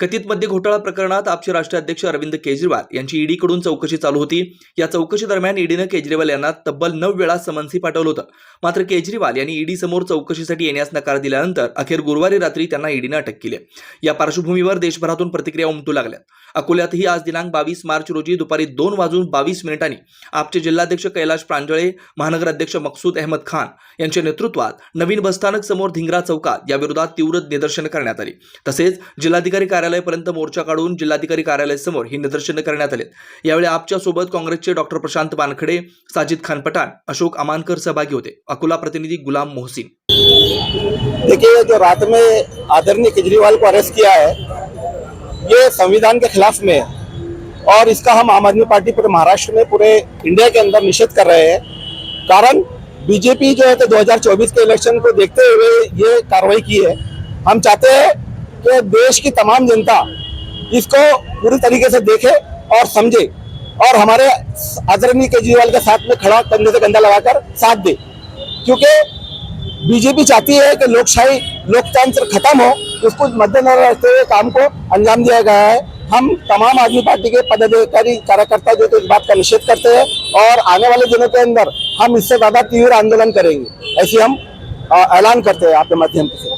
कथित मद्य घोटाळा प्रकरणात आपचे राष्ट्रीय अध्यक्ष अरविंद केजरीवाल यांची ईडीकडून चौकशी चालू होती. या चौकशी दरम्यान ईडीनं केजरीवाल यांना तब्बल नऊ वेळा समन्सी पाठवलं होतं. मात्र केजरीवाल यांनी ईडी समोर चौकशीसाठी येण्यास नकार दिल्यानंतर अखेर गुरुवारी रात्री त्यांना ईडीनं अटक केली. या पार्श्वभूमीवर देशभरातून प्रतिक्रिया उमटू लागल्या. अकोल्यातही आज दिनांक बावीस मार्च रोजी दुपारी दोन वाजून बावीस मिनिटांनी आपचे जिल्हाध्यक्ष कैलाश प्रांजळे महानगर अध्यक्ष मकसूद अहमद खान यांच्या नेतृत्वात नवीन बसस्थानक समोर धिंगरा चौकात या विरोधात तीव्र निदर्शन करण्यात आली. तसेच जिल्हाधिकारी कार्यालयापर्यंत मोर्चा काढून जिल्हाधिकारी कार्यालयासमोर ही निदर्शनं करण्यात आली यावेळी आपच्या सोबत काँग्रेसचे डॉक्टर प्रशांत वानखडे साजिद खान पठाण अशोक अमानकर सहभागी होते. अकोला प्रतिनिधी गुलाम मोहसिन. देखिए जो रात में आदरणीय केजरीवाल को अरेस्ट किया है ये संविधान के खिलाफ में है। और इसका हम आम आदमी पार्टी पूरे महाराष्ट्र में पूरे इंडिया के अंदर निषेध कर रहे हैं। कारण बीजेपी जो है तो 2024 के इलेक्शन को देखते हुए ये कार्रवाई की है। हम चाहते हैं कि देश की तमाम जनता इसको पूरी तरीके से देखे और समझे और हमारे आदरणीय केजरीवाल के साथ में खड़ा कंधे से कंधा लगाकर साथ दे। क्योंकि बीजेपी चाहती है कि लोकशाही, लोकतंत्र खत्म हो, उसको मद्देनजर रखते हुए काम को अंजाम दिया गया है। हम तमाम आदमी पार्टी के पदाधिकारी, कार्यकर्ता जो तो इस बात का निषेध करते हैं और आने वाले दिनों के अंदर हम इससे ज़्यादा तीव्र आंदोलन करेंगे, ऐसी हम ऐलान करते हैं आपके माध्यम से।